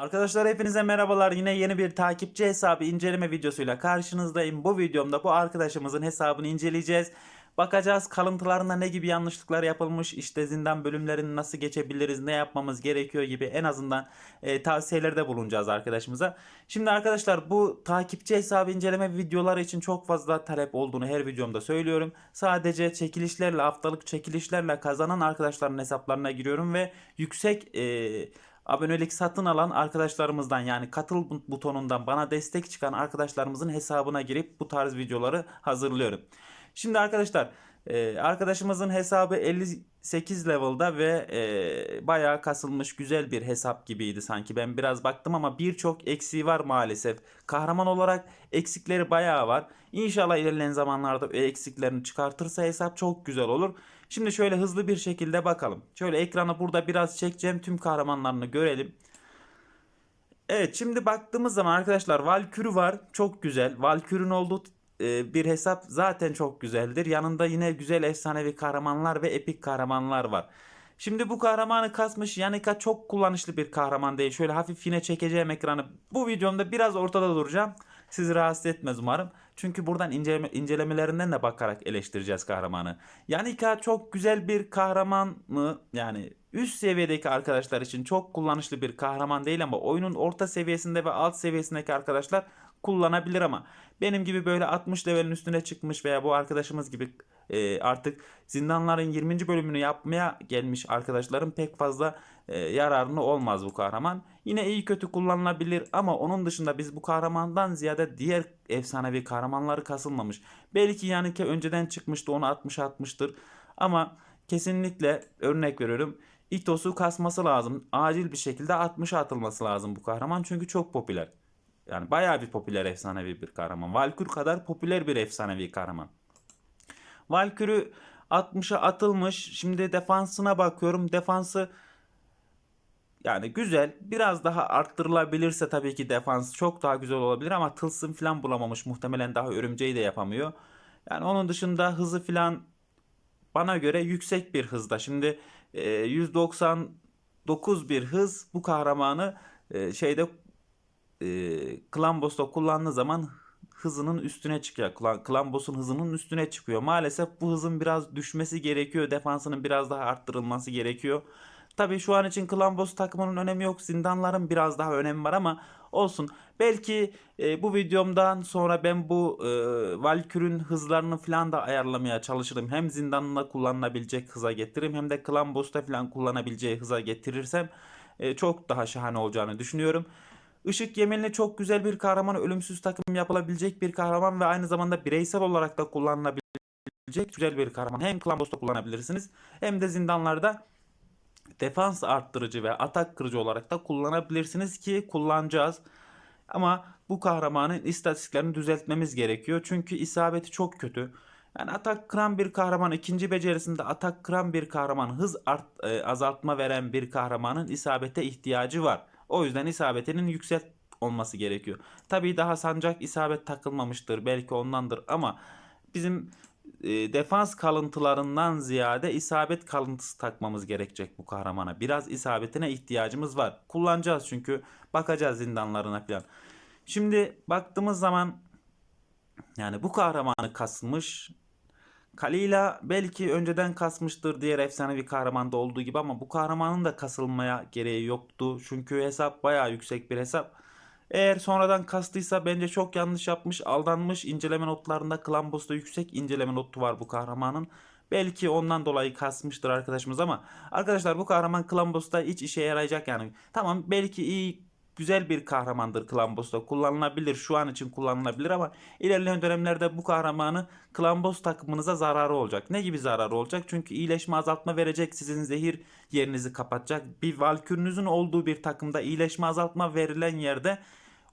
Arkadaşlar hepinize merhabalar. Yine yeni bir takipçi hesabı inceleme videosuyla karşınızdayım. Bu videomda bu arkadaşımızın hesabını inceleyeceğiz. Bakacağız kalıntılarında ne gibi yanlışlıklar yapılmış, işte zindan bölümlerini nasıl geçebiliriz, ne yapmamız gerekiyor gibi en azından e, tavsiyelerde bulunacağız arkadaşımıza. Şimdi arkadaşlar bu takipçi hesabı inceleme videoları için çok fazla talep olduğunu her videomda söylüyorum. Sadece çekilişlerle, haftalık çekilişlerle kazanan arkadaşların hesaplarına giriyorum ve yüksek e, abonelik satın alan arkadaşlarımızdan yani katıl butonundan bana destek çıkan arkadaşlarımızın hesabına girip bu tarz videoları hazırlıyorum. Şimdi arkadaşlar e, arkadaşımızın hesabı 58 level'da ve e, bayağı kasılmış güzel bir hesap gibiydi sanki. Ben biraz baktım ama birçok eksiği var maalesef. Kahraman olarak eksikleri bayağı var. İnşallah ilerleyen zamanlarda eksiklerini çıkartırsa hesap çok güzel olur. Şimdi şöyle hızlı bir şekilde bakalım. Şöyle ekranı burada biraz çekeceğim. Tüm kahramanlarını görelim. Evet şimdi baktığımız zaman arkadaşlar Valkürü var. Çok güzel. Valkür'ün olduğu e, bir hesap zaten çok güzeldir. Yanında yine güzel efsanevi kahramanlar ve epik kahramanlar var. Şimdi bu kahramanı kasmış Yanika çok kullanışlı bir kahraman değil. Şöyle hafif yine çekeceğim ekranı. Bu videomda biraz ortada duracağım. Sizi rahatsız etmez umarım. Çünkü buradan inceleme, incelemelerinden de bakarak eleştireceğiz kahramanı. Yanika çok güzel bir kahraman mı? Yani üst seviyedeki arkadaşlar için çok kullanışlı bir kahraman değil ama oyunun orta seviyesinde ve alt seviyesindeki arkadaşlar kullanabilir ama benim gibi böyle 60 levelin üstüne çıkmış veya bu arkadaşımız gibi e, artık zindanların 20. bölümünü yapmaya gelmiş arkadaşların pek fazla e, yararını olmaz bu kahraman. Yine iyi kötü kullanılabilir ama onun dışında biz bu kahramandan ziyade diğer efsanevi kahramanları kasılmamış. Belki yani ki önceden çıkmıştı onu 60 atmıştır ama kesinlikle örnek veriyorum. İtos'u kasması lazım. Acil bir şekilde 60'a atılması lazım bu kahraman çünkü çok popüler. Yani bayağı bir popüler efsanevi bir kahraman. Valkür kadar popüler bir efsanevi kahraman. Valkür'ü 60'a atılmış. Şimdi defansına bakıyorum. Defansı yani güzel. Biraz daha arttırılabilirse tabii ki defans çok daha güzel olabilir ama tılsım falan bulamamış. Muhtemelen daha örümceği de yapamıyor. Yani onun dışında hızı falan bana göre yüksek bir hızda. Şimdi e, 199 bir hız bu kahramanı e, şeyde e, Klambos'ta kullandığı zaman hızının üstüne çıkıyor. Klambos'un hızının üstüne çıkıyor. Maalesef bu hızın biraz düşmesi gerekiyor. Defansının biraz daha arttırılması gerekiyor. Tabii şu an için Klambos takımının önemi yok. Zindanların biraz daha önemi var ama olsun. Belki e, bu videomdan sonra ben bu e, Valkür'ün hızlarını falan da ayarlamaya çalışırım. Hem zindanla kullanılabilecek hıza getiririm hem de Klambos'ta falan kullanabileceği hıza getirirsem e, çok daha şahane olacağını düşünüyorum. Işık Yemenli çok güzel bir kahraman, ölümsüz takım yapılabilecek bir kahraman ve aynı zamanda bireysel olarak da kullanılabilecek güzel bir kahraman. Hem Klambos'ta kullanabilirsiniz hem de zindanlarda defans arttırıcı ve atak kırıcı olarak da kullanabilirsiniz ki kullanacağız. Ama bu kahramanın istatistiklerini düzeltmemiz gerekiyor. Çünkü isabeti çok kötü. Yani atak kıran bir kahraman ikinci becerisinde atak kıran bir kahraman hız art, e, azaltma veren bir kahramanın isabete ihtiyacı var. O yüzden isabetinin yüksek olması gerekiyor. Tabii daha sancak isabet takılmamıştır. Belki ondandır ama bizim e, defans kalıntılarından ziyade isabet kalıntısı takmamız gerekecek bu kahramana. Biraz isabetine ihtiyacımız var. Kullanacağız çünkü bakacağız zindanlarına falan. Şimdi baktığımız zaman yani bu kahramanı kasmış. Kalila belki önceden kasmıştır diğer efsanevi kahramanda olduğu gibi ama bu kahramanın da kasılmaya gereği yoktu. Çünkü hesap bayağı yüksek bir hesap. Eğer sonradan kastıysa bence çok yanlış yapmış, aldanmış. İnceleme notlarında Klambos'ta yüksek inceleme notu var bu kahramanın. Belki ondan dolayı kasmıştır arkadaşımız ama arkadaşlar bu kahraman Klambos'ta hiç işe yarayacak yani. Tamam belki iyi güzel bir kahramandır Klambos'ta. Kullanılabilir. Şu an için kullanılabilir ama ilerleyen dönemlerde bu kahramanı Klambos takımınıza zararı olacak. Ne gibi zararı olacak? Çünkü iyileşme azaltma verecek. Sizin zehir yerinizi kapatacak. Bir valkürünüzün olduğu bir takımda iyileşme azaltma verilen yerde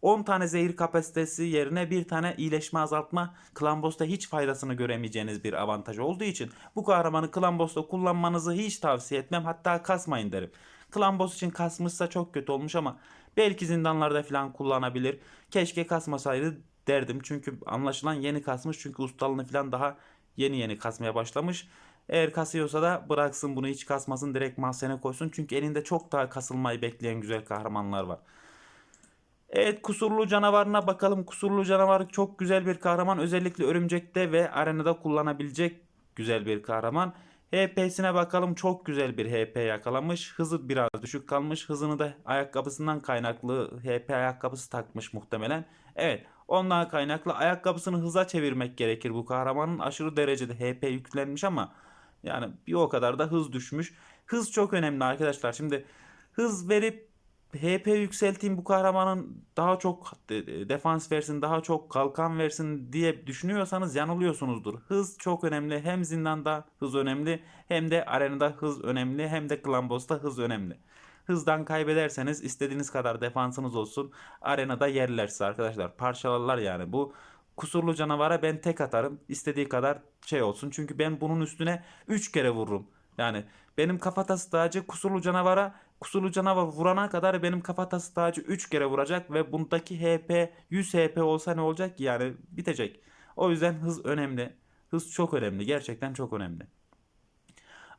10 tane zehir kapasitesi yerine bir tane iyileşme azaltma Klambos'ta hiç faydasını göremeyeceğiniz bir avantaj olduğu için bu kahramanı Klambos'ta kullanmanızı hiç tavsiye etmem. Hatta kasmayın derim. Klambos için kasmışsa çok kötü olmuş ama belki zindanlarda falan kullanabilir. Keşke kasmasaydı derdim. Çünkü anlaşılan yeni kasmış. Çünkü ustalığını falan daha yeni yeni kasmaya başlamış. Eğer kasıyorsa da bıraksın bunu hiç kasmasın direkt mahzene koysun. Çünkü elinde çok daha kasılmayı bekleyen güzel kahramanlar var. Evet kusurlu canavarına bakalım. Kusurlu canavar çok güzel bir kahraman. Özellikle örümcekte ve arenada kullanabilecek güzel bir kahraman. HP'sine bakalım çok güzel bir HP yakalamış. Hızı biraz düşük kalmış. Hızını da ayakkabısından kaynaklı HP ayakkabısı takmış muhtemelen. Evet ondan kaynaklı ayakkabısını hıza çevirmek gerekir bu kahramanın. Aşırı derecede HP yüklenmiş ama yani bir o kadar da hız düşmüş. Hız çok önemli arkadaşlar. Şimdi hız verip HP yükselteyim bu kahramanın daha çok de- defans versin, daha çok kalkan versin diye düşünüyorsanız yanılıyorsunuzdur. Hız çok önemli. Hem zindanda hız önemli, hem de arenada hız önemli, hem de Clan Boss'ta hız önemli. Hızdan kaybederseniz istediğiniz kadar defansınız olsun. Arenada yerlerse arkadaşlar parçalarlar yani. Bu kusurlu canavara ben tek atarım. İstediği kadar şey olsun. Çünkü ben bunun üstüne 3 kere vururum. Yani benim kafatası tacı kusurlu canavara kusurlu canavar vurana kadar benim kafatası tacı 3 kere vuracak ve bundaki HP 100 HP olsa ne olacak ki yani bitecek. O yüzden hız önemli. Hız çok önemli. Gerçekten çok önemli.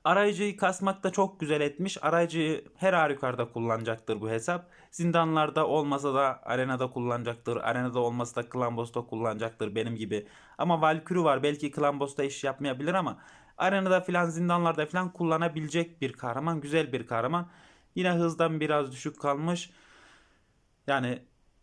Arayıcıyı kasmak da çok güzel etmiş. Arayıcıyı her halükarda kullanacaktır bu hesap. Zindanlarda olmasa da arenada kullanacaktır. Arenada olmasa da Clan Boss'ta kullanacaktır benim gibi. Ama Valkyrie var. Belki Clan Boss'ta iş yapmayabilir ama arenada filan zindanlarda filan kullanabilecek bir kahraman. Güzel bir kahraman. Yine hızdan biraz düşük kalmış. Yani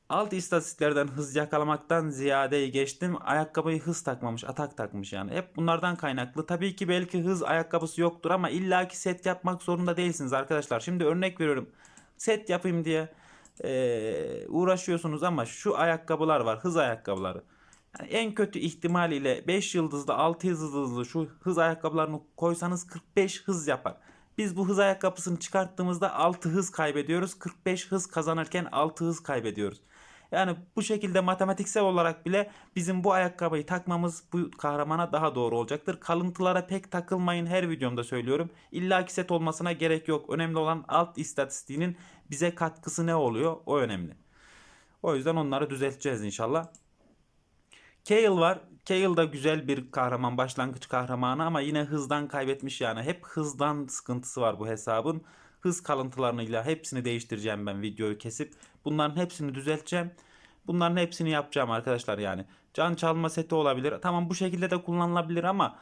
alt istatistiklerden hız yakalamaktan ziyade geçtim. Ayakkabıyı hız takmamış, atak takmış yani. Hep bunlardan kaynaklı. Tabii ki belki hız ayakkabısı yoktur ama illaki set yapmak zorunda değilsiniz arkadaşlar. Şimdi örnek veriyorum. Set yapayım diye eee, uğraşıyorsunuz ama şu ayakkabılar var, hız ayakkabıları. Yani en kötü ihtimaliyle 5 yıldızlı, 6 yıldızlı şu hız ayakkabılarını koysanız 45 hız yapar. Biz bu hız ayakkabısını çıkarttığımızda 6 hız kaybediyoruz. 45 hız kazanırken 6 hız kaybediyoruz. Yani bu şekilde matematiksel olarak bile bizim bu ayakkabıyı takmamız bu kahramana daha doğru olacaktır. Kalıntılara pek takılmayın her videomda söylüyorum. İlla ki set olmasına gerek yok. Önemli olan alt istatistiğinin bize katkısı ne oluyor o önemli. O yüzden onları düzelteceğiz inşallah. Kale var. Kale da güzel bir kahraman, başlangıç kahramanı ama yine hızdan kaybetmiş yani. Hep hızdan sıkıntısı var bu hesabın. Hız kalıntılarıyla hepsini değiştireceğim ben videoyu kesip. Bunların hepsini düzelteceğim. Bunların hepsini yapacağım arkadaşlar yani. Can çalma seti olabilir. Tamam bu şekilde de kullanılabilir ama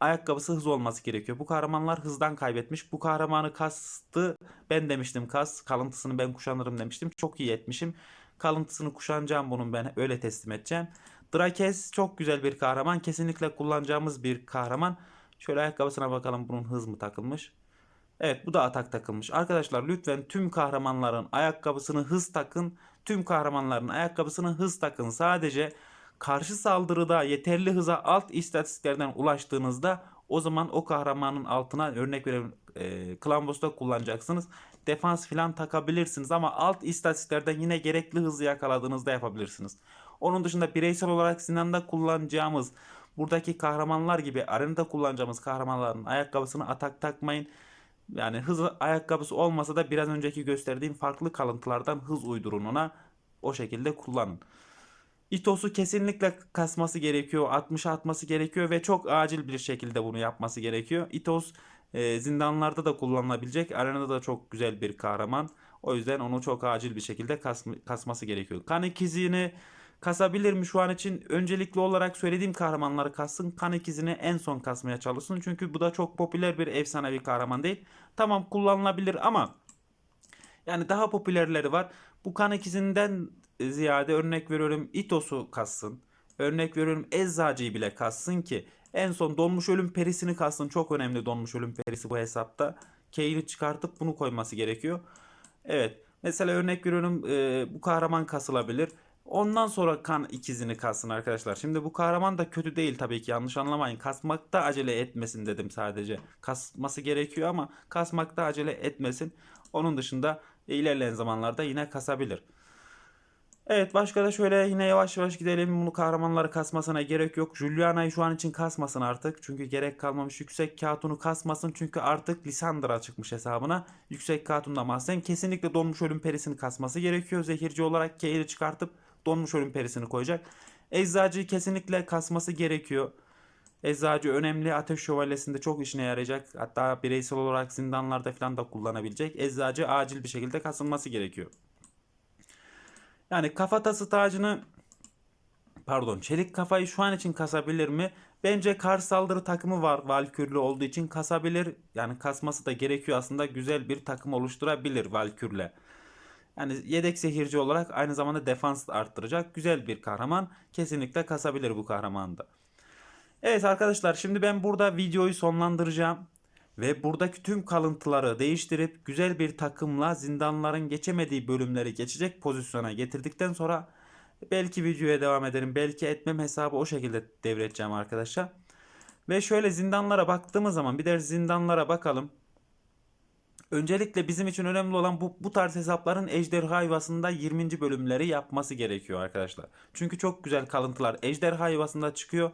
ayakkabısı hız olması gerekiyor. Bu kahramanlar hızdan kaybetmiş. Bu kahramanı kastı ben demiştim kas. Kalıntısını ben kuşanırım demiştim. Çok iyi etmişim. Kalıntısını kuşanacağım bunun ben öyle teslim edeceğim. Drakes çok güzel bir kahraman. Kesinlikle kullanacağımız bir kahraman. Şöyle ayakkabısına bakalım bunun hız mı takılmış. Evet bu da atak takılmış. Arkadaşlar lütfen tüm kahramanların ayakkabısını hız takın. Tüm kahramanların ayakkabısını hız takın. Sadece karşı saldırıda yeterli hıza alt istatistiklerden ulaştığınızda o zaman o kahramanın altına örnek verelim e, Clan Boss'ta kullanacaksınız. Defans filan takabilirsiniz ama alt istatistiklerden yine gerekli hızı yakaladığınızda yapabilirsiniz. Onun dışında bireysel olarak Sinan'da kullanacağımız buradaki kahramanlar gibi arenada kullanacağımız kahramanların ayakkabısını atak takmayın. Yani hız ayakkabısı olmasa da biraz önceki gösterdiğim farklı kalıntılardan hız uydurun ona. O şekilde kullanın. İtos'u kesinlikle kasması gerekiyor. 60'a atması gerekiyor ve çok acil bir şekilde bunu yapması gerekiyor. Itos e, zindanlarda da kullanılabilecek. Arenada da çok güzel bir kahraman. O yüzden onu çok acil bir şekilde kasm- kasması gerekiyor. Kan ikizini kasabilir mi şu an için? Öncelikli olarak söylediğim kahramanları kassın. Kan ikizini en son kasmaya çalışsın. Çünkü bu da çok popüler bir efsanevi kahraman değil. Tamam kullanılabilir ama yani daha popülerleri var. Bu kan ikizinden ziyade örnek veriyorum Itos'u kassın. Örnek veriyorum Eczacı'yı bile kassın ki en son donmuş ölüm perisini kassın. Çok önemli donmuş ölüm perisi bu hesapta. Kane'i çıkartıp bunu koyması gerekiyor. Evet. Mesela örnek veriyorum e, bu kahraman kasılabilir. Ondan sonra kan ikizini kassın arkadaşlar. Şimdi bu kahraman da kötü değil tabii ki yanlış anlamayın. Kasmakta acele etmesin dedim sadece. Kasması gerekiyor ama kasmakta acele etmesin. Onun dışında ilerleyen zamanlarda yine kasabilir. Evet başka da şöyle yine yavaş yavaş gidelim. Bunu kahramanları kasmasına gerek yok. Juliana'yı şu an için kasmasın artık. Çünkü gerek kalmamış. Yüksek Katun'u kasmasın. Çünkü artık Lisandra çıkmış hesabına. Yüksek Katun'da mahzen. Kesinlikle donmuş ölüm perisini kasması gerekiyor. Zehirci olarak Kane'i çıkartıp donmuş ölüm perisini koyacak. Eczacıyı kesinlikle kasması gerekiyor. Eczacı önemli. Ateş şövalyesinde çok işine yarayacak. Hatta bireysel olarak zindanlarda falan da kullanabilecek. Eczacı acil bir şekilde kasılması gerekiyor. Yani kafatası tacını pardon çelik kafayı şu an için kasabilir mi? Bence kar saldırı takımı var Valkürlü olduğu için kasabilir. Yani kasması da gerekiyor aslında güzel bir takım oluşturabilir Valkürle. Yani yedek zehirci olarak aynı zamanda defans arttıracak güzel bir kahraman. Kesinlikle kasabilir bu kahramanı da. Evet arkadaşlar şimdi ben burada videoyu sonlandıracağım. Ve buradaki tüm kalıntıları değiştirip güzel bir takımla zindanların geçemediği bölümleri geçecek pozisyona getirdikten sonra belki videoya devam ederim. Belki etmem hesabı o şekilde devredeceğim arkadaşlar. Ve şöyle zindanlara baktığımız zaman bir de zindanlara bakalım. Öncelikle bizim için önemli olan bu, bu tarz hesapların ejderha yuvasında 20. bölümleri yapması gerekiyor arkadaşlar. Çünkü çok güzel kalıntılar ejderha yuvasında çıkıyor.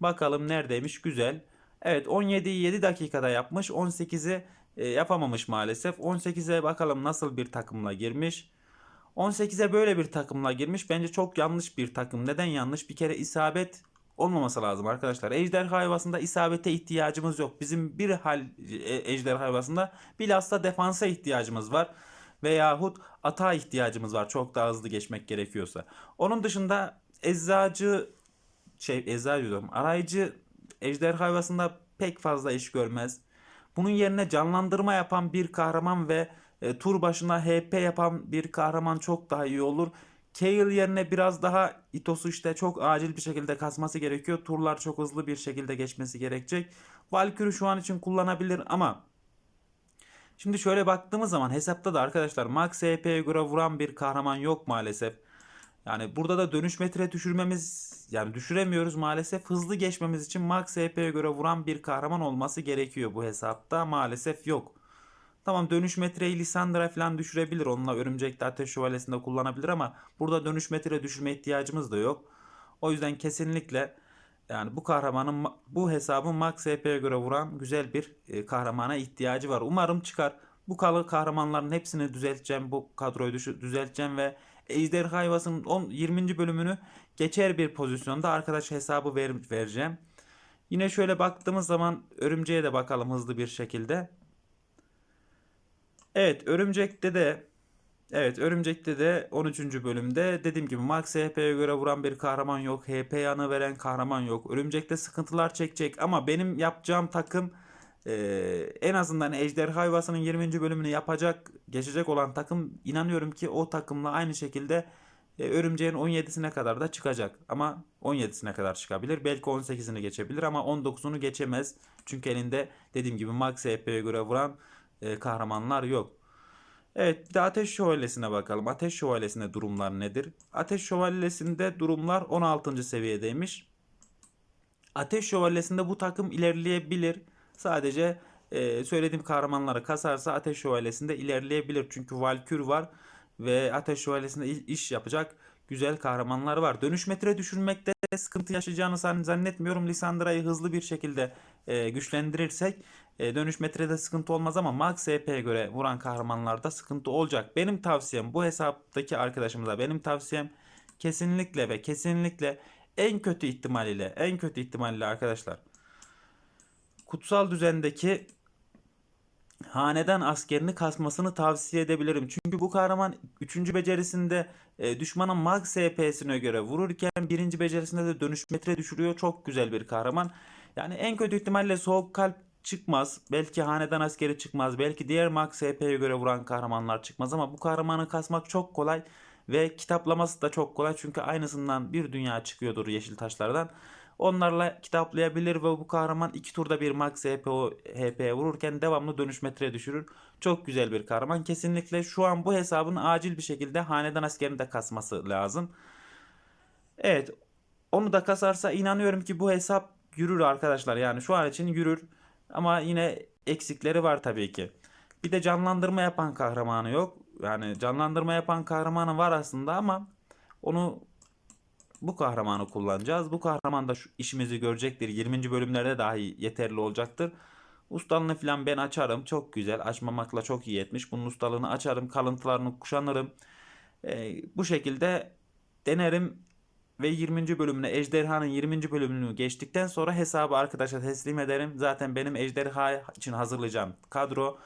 Bakalım neredeymiş güzel. Evet 17'yi 7 dakikada yapmış. 18'i e, yapamamış maalesef. 18'e bakalım nasıl bir takımla girmiş. 18'e böyle bir takımla girmiş. Bence çok yanlış bir takım. Neden yanlış? Bir kere isabet olmaması lazım arkadaşlar. Ejderha hayvasında isabete ihtiyacımız yok. Bizim bir hal e, ejderha hayvasında bilhassa defansa ihtiyacımız var. Veyahut atağa ihtiyacımız var. Çok daha hızlı geçmek gerekiyorsa. Onun dışında eczacı şey eczacı diyorum. Arayıcı ejderha hayvasında pek fazla iş görmez. Bunun yerine canlandırma yapan bir kahraman ve e, tur başına HP yapan bir kahraman çok daha iyi olur. Kayle yerine biraz daha Itos'u işte çok acil bir şekilde kasması gerekiyor. Turlar çok hızlı bir şekilde geçmesi gerekecek. Valkyrie şu an için kullanabilir ama şimdi şöyle baktığımız zaman hesapta da arkadaşlar max HP'ye göre vuran bir kahraman yok maalesef. Yani burada da dönüş metre düşürmemiz yani düşüremiyoruz maalesef. Hızlı geçmemiz için max HP'ye göre vuran bir kahraman olması gerekiyor bu hesapta. Maalesef yok. Tamam dönüş metreyi Lissandra falan düşürebilir. Onunla örümcekte ateş şövalyesinde kullanabilir ama burada dönüş metre düşürme ihtiyacımız da yok. O yüzden kesinlikle yani bu kahramanın bu hesabın max HP'ye göre vuran güzel bir e, kahramana ihtiyacı var. Umarım çıkar. Bu kalı kahramanların hepsini düzelteceğim. Bu kadroyu düzelteceğim ve Ejderha Hayvası'nın 10 20. bölümünü geçer bir pozisyonda arkadaş hesabı ver, vereceğim. Yine şöyle baktığımız zaman örümceğe de bakalım hızlı bir şekilde. Evet örümcekte de Evet örümcekte de 13. bölümde dediğim gibi max HP'ye göre vuran bir kahraman yok. HP yanı veren kahraman yok. Örümcekte sıkıntılar çekecek ama benim yapacağım takım e, en azından Ejderha Hayvası'nın 20. bölümünü yapacak, geçecek olan takım inanıyorum ki o takımla aynı şekilde e, Örümceğin 17'sine kadar da çıkacak. Ama 17'sine kadar çıkabilir. Belki 18'ini geçebilir ama 19'unu geçemez. Çünkü elinde dediğim gibi max HP'ye göre vuran e, kahramanlar yok. Evet bir de Ateş Şövalyesi'ne bakalım. Ateş Şövalyesi'nde durumlar nedir? Ateş Şövalyesi'nde durumlar 16. seviyedeymiş. Ateş Şövalyesi'nde bu takım ilerleyebilir. Sadece e, söylediğim kahramanları kasarsa Ateş Şövalyesi'nde ilerleyebilir. Çünkü Valkür var ve Ateş Şövalyesi'nde iş yapacak güzel kahramanlar var. Dönüş metre düşürmekte sıkıntı yaşayacağını zannetmiyorum. Lisandra'yı hızlı bir şekilde e, güçlendirirsek e, dönüş metrede sıkıntı olmaz ama Max EP'ye göre vuran kahramanlarda sıkıntı olacak. Benim tavsiyem bu hesaptaki arkadaşımıza benim tavsiyem kesinlikle ve kesinlikle en kötü ihtimaliyle en kötü ihtimaliyle arkadaşlar kutsal düzendeki hanedan askerini kasmasını tavsiye edebilirim. Çünkü bu kahraman 3. becerisinde e, düşmanın max CP'sine göre vururken 1. becerisinde de dönüş metre düşürüyor. Çok güzel bir kahraman. Yani en kötü ihtimalle soğuk kalp çıkmaz. Belki hanedan askeri çıkmaz. Belki diğer max CP'ye göre vuran kahramanlar çıkmaz ama bu kahramanı kasmak çok kolay ve kitaplaması da çok kolay. Çünkü aynısından bir dünya çıkıyordur yeşil taşlardan. Onlarla kitaplayabilir ve bu kahraman iki turda bir max HP, HP'ye vururken devamlı dönüş metreye düşürür. Çok güzel bir kahraman. Kesinlikle şu an bu hesabın acil bir şekilde hanedan askerini de kasması lazım. Evet onu da kasarsa inanıyorum ki bu hesap yürür arkadaşlar. Yani şu an için yürür. Ama yine eksikleri var tabii ki. Bir de canlandırma yapan kahramanı yok. Yani canlandırma yapan kahramanı var aslında ama onu bu kahramanı kullanacağız. Bu kahraman da şu işimizi görecektir. 20. bölümlerde dahi yeterli olacaktır. Ustalığını falan ben açarım. Çok güzel. Açmamakla çok iyi etmiş. Bunun ustalığını açarım. Kalıntılarını kuşanırım. Ee, bu şekilde denerim ve 20. bölümüne Ejderha'nın 20. bölümünü geçtikten sonra hesabı arkadaşa teslim ederim. Zaten benim Ejderha için hazırlayacağım kadro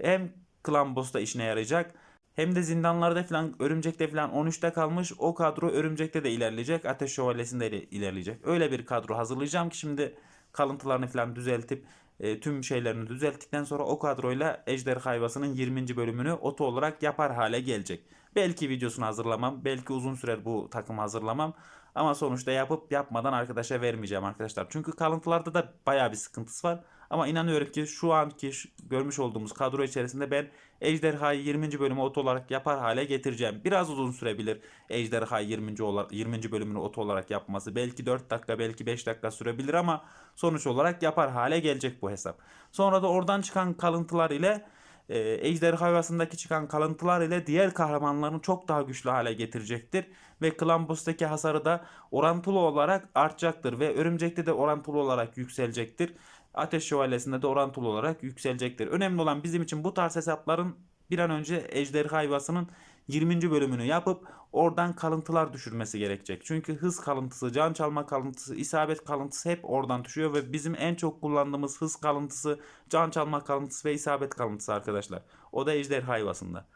hem Klan Boss'ta işine yarayacak Hem de zindanlarda falan örümcekte falan 13'te kalmış. O kadro örümcekte de ilerleyecek. Ateş şövalyesinde de ilerleyecek. Öyle bir kadro hazırlayacağım ki şimdi kalıntılarını falan düzeltip e, tüm şeylerini düzelttikten sonra o kadroyla Ejderha Hayvası'nın 20. bölümünü oto olarak yapar hale gelecek. Belki videosunu hazırlamam. Belki uzun sürer bu takımı hazırlamam. Ama sonuçta yapıp yapmadan arkadaşa vermeyeceğim arkadaşlar. Çünkü kalıntılarda da bayağı bir sıkıntısı var. Ama inanıyorum ki şu anki görmüş olduğumuz kadro içerisinde ben Ejderha'yı 20. bölümü oto olarak yapar hale getireceğim. Biraz uzun sürebilir Ejderha 20. olarak 20. bölümünü oto olarak yapması. Belki 4 dakika, belki 5 dakika sürebilir ama sonuç olarak yapar hale gelecek bu hesap. Sonra da oradan çıkan kalıntılar ile e, Ejderha Hayvası'ndaki çıkan kalıntılar ile diğer kahramanlarını çok daha güçlü hale getirecektir. Ve Clan Boss'taki hasarı da orantılı olarak artacaktır. Ve Örümcek'te de orantılı olarak yükselecektir. Ateş Şövalyesi'nde de orantılı olarak yükselecektir. Önemli olan bizim için bu tarz hesapların bir an önce Ejderha Hayvası'nın 20. bölümünü yapıp oradan kalıntılar düşürmesi gerekecek. Çünkü hız kalıntısı, can çalma kalıntısı, isabet kalıntısı hep oradan düşüyor ve bizim en çok kullandığımız hız kalıntısı, can çalma kalıntısı ve isabet kalıntısı arkadaşlar. O da Ejderha Hayvası'nda.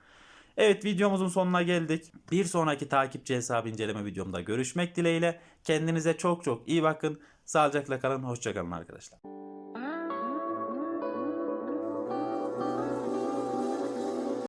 Evet videomuzun sonuna geldik. Bir sonraki takipçi hesabı inceleme videomda görüşmek dileğiyle. Kendinize çok çok iyi bakın. Sağlıcakla kalın. Hoşçakalın arkadaşlar.